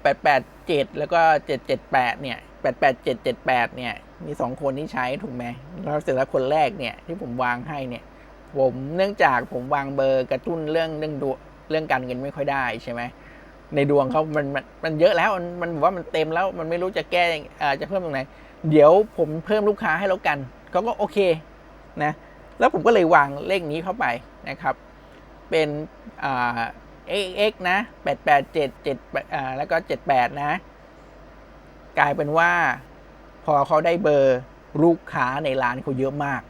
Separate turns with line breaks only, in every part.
แปดแปดเจ็ดแล้วก็เจ็ดเจ็ดแปดเนี่ยแปดแปดเจ็ดเจ็ดแปดเนี่ย มีสองคนที่ใช้ถูกไหมแล้วเสร็จแล้วคนแรกเนี่ยที่ผมวางให้เนี่ย ผมเนื่องจากผมวางเบอร์กระตุ้นเรื่องเรื่องดวเรื่องการเงินไม่ค่อยได้ใช่ไหมในดวงเขามันมันมันเยอะแล้วมันมันบอกว่ามันเต็มแล้วมันไม่รู้จะแก้จะเพิ่มตรงไหน เดี๋ยวผมเพิ่มลูกค้าให้แล้วกันเขาก็โอเคนะแล้วผมก็เลยวางเลขนี้เข้าไปนะครับ เป็นอ่า x นะแปดแปดเจ็ดเจ็ดอ่าแล้วก็เจ็ดแปดนะ กลายเป็นว่า พอเขาได้เบอร์ลูกค้าในร้านเขาเยอะมาก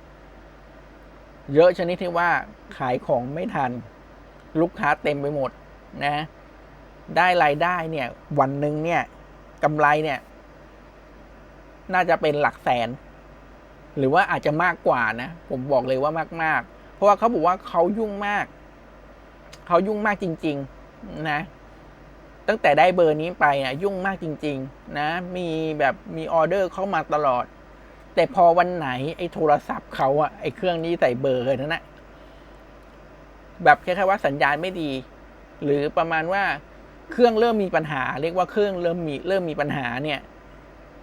เยอะชนิดที่ว่าขายของไม่ทัน ลูกค้าเต็มไปหมดนะ ได้รายได้เนี่ย วันหนึ่งเนี่ยกำไรเนี่ย น่าจะเป็นหลักแสน หรือว่าอาจจะมากกว่านะ ผมบอกเลยว่ามาก ๆ เพราะว่าเขาบอกว่าเขายุ่งมาก เขายุ่งมากจริง ๆ นะ ตั้งแต่ได้เบอร์นี้ไปนะยุ่งมากจริง ๆ นะ มีแบบมีออเดอร์เข้ามาตลอด แต่พอวันไหนไอ้โทรศัพท์เขาอะไอ้เครื่องนี้ใส่เบอร์นั่นนะแบบแค่ว่าสัญญาณไม่ดี หรือประมาณว่าเครื่องเริ่มมีปัญหา เรียกว่าเครื่องเริ่มมีเริ่มมีปัญหาเนี่ย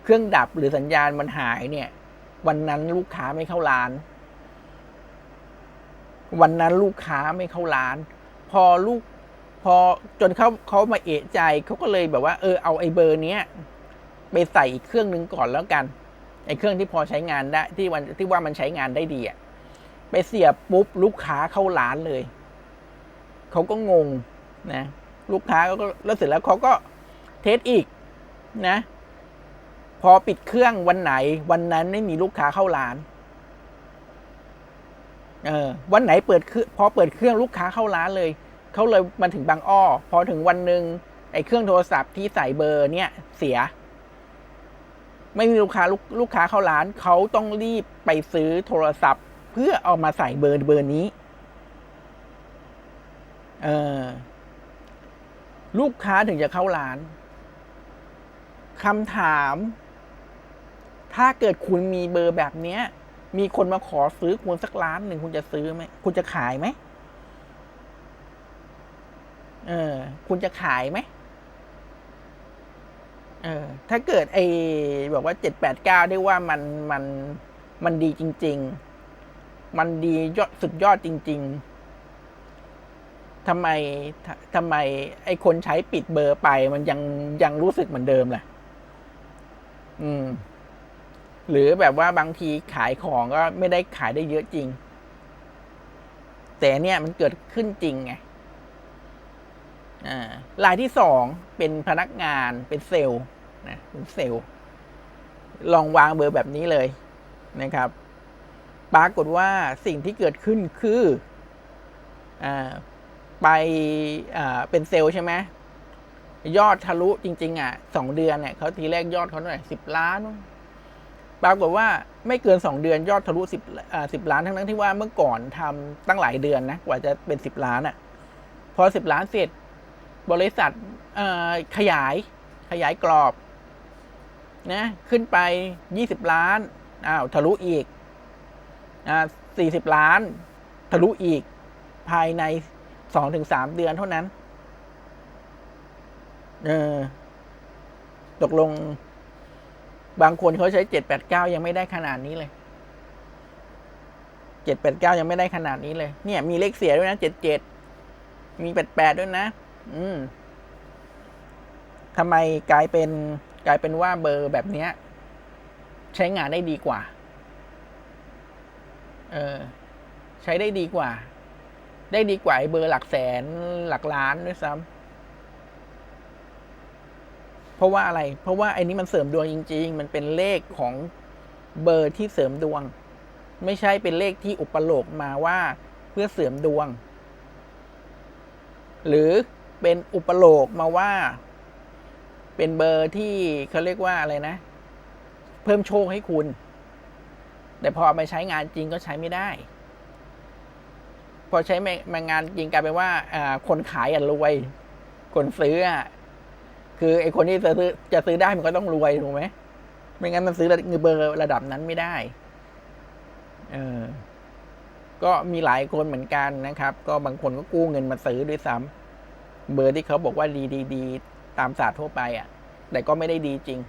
เครื่องดับหรือสัญญาณมันหายเนี่ย วันนั้นลูกค้าไม่เข้าร้าน วันนั้นลูกค้าไม่เข้าร้าน พอลูกพอจนเขาเขามาเอะใจเขาก็เลยแบบว่า เออเอาไอ้เบอร์เนี้ยไปใส่อีกเครื่องหนึ่งก่อนแล้วกันไอ้เครื่องที่พอใช้งานได้ที่วันที่ว่ามันใช้งานได้ดีอะไปเสียบปุ๊บลูกค้าเข้าร้านเลยเขาก็งงนะ ลูกค้าก็แล้วเสร็จแล้วเขาก็เทสอีกนะ พอปิดเครื่องวันไหน วันนั้นไม่มีลูกค้าเข้าร้าน เออวันไหนเปิดเครื่องพอเปิดเครื่องลูกค้าเข้าร้านเลย เขาเลยมาถึงบางอ้อ พอถึงวันหนึ่งไอ้เครื่องโทรศัพท์ที่ใส่เบอร์เนี่ยเสีย ไม่มีลูกค้าลูกลูกค้าเข้าร้านเขาต้องรีบไปซื้อโทรศัพท์ เพื่อเอามาใส่เบอร์เบอร์นี้เออลูกค้าถึงจะเข้าร้านคำถาม ถ้าเกิดคุณมีเบอร์แบบเนี้ย มีคนมาขอซื้อคุณสักล้านหนึ่งคุณจะซื้อไหมคุณจะขายไหมเออ คุณจะขายไหมเออ ถ้าเกิดไอ้บอกว่าเจ็ดแปดเก้าได้ว่ามันมันมันดีจริง ๆ มันดียอดสุดยอดจริง ๆทำไมทำไม ไอ้คนใช้ปิดเบอร์ไป มันยังยังรู้สึกเหมือนเดิมล่ะอืม หรือแบบว่าบางทีขายของก็ไม่ได้ขายได้เยอะจริง แต่เนี่ยมันเกิดขึ้นจริงไงอ่ารายที่สองเป็นพนักงานเป็นเซลล์นะเป็นเซลล์ ลองวางเบอร์แบบนี้เลยนะครับ ปรากฏว่าสิ่งที่เกิดขึ้นคืออไปอเป็นเซลล์ใช่ไหมยอดทะลุจริง ๆ อะสองเดือนเนี่ยเขาทีแรกยอดเขาเท่าไหร่สิบล้าน ปรากฏว่าไม่เกินสองเดือนยอดทะลุสิบอ่าสิบล้านทั้งนั้นที่ว่าเมื่อก่อนทำตั้งหลายเดือนนะกว่าจะเป็นสิบล้านอะพอสิบล้านเสร็จ บริษัทขยายขยายกรอบนะขึ้นไปยี่สิบล้านอ้าวทะลุอีกอ่าสี่สิบล้าน ทะลุอีกภายในสองถึงสามเดือนเท่านั้นเออตกลง บางคนเขาใช้เจ็ดแปดเก้ายังไม่ได้ขนาดนี้เลยเจ็ดแปดเก้ายังไม่ได้ขนาดนี้เลย เนี่ย มีเลขเสียด้วยนะเจ็ดเจ็ดมีแปดแปดด้วยนะ อืมทำไมกลายเป็นกลายเป็นว่าเบอร์แบบเนี้ย ใช้งานได้ดีกว่า เออ ใช้ได้ดีกว่า ได้ดีกว่าเบอร์หลักแสนหลักล้านด้วยซ้ำ เพราะว่าอะไร เพราะว่าไอ้นี้มันเสริมดวงจริง ๆ มันเป็นเลขของเบอร์ที่เสริมดวง ไม่ใช่เป็นเลขที่อุปโลกมาว่าเพื่อเสริมดวง หรือเป็นอุปโลกมาว่า เป็นเบอร์ที่เขาเรียกว่าอะไรนะ เพิ่มโชคให้คุณ แต่พอไปใช้งานจริงก็ใช้ไม่ได้ พอใช้มางานจริงกลายเป็นว่าคนขายอะรวยคนซื้ออะ คือไอคนที่จะซื้อจะซื้อได้มันก็ต้องรวยถูกไหมไม่งั้นมันซื้อเบอร์ระดับนั้นไม่ได้ เออ ก็มีหลายคนเหมือนกันนะครับ ก็บางคนก็กู้เงินมาซื้อด้วยซ้ำเบอร์ที่เขาบอกว่าดีดีดีตามศาสตร์ทั่วไปอะ่ะ แต่ก็ไม่ได้ดีจริง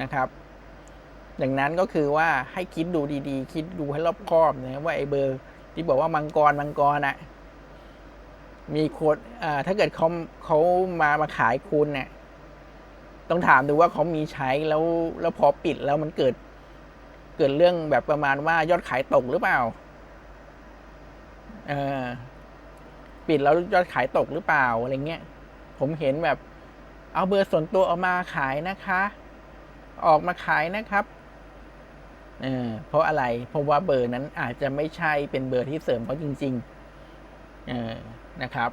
นะครับดังนั้นก็คือว่าให้คิดดูดีๆ คิดดูให้รอบคอบนะว่าไอ้เบอร์ ที่บอกว่ามังกรมังกรอะ มีคนถ้าเกิดเขาเขามามาขายคุณเนี่ย ต้องถามดูว่าเขามีใช้แล้วแล้วพอปิดแล้วมันเกิด เกิดเรื่องแบบประมาณว่ายอดขายตกหรือเปล่าเออปิดแล้วยอดขายตกหรือเปล่าอะไรเงี้ย ผมเห็นแบบ เอาเบอร์ส่วนตัวเอามาขายนะคะ ออกมาขายนะครับเออเพราะอะไร เพราะว่าเบอร์นั้นอาจจะไม่ใช่เป็นเบอร์ที่เสริมเขาจริง ๆ เออ นะครับ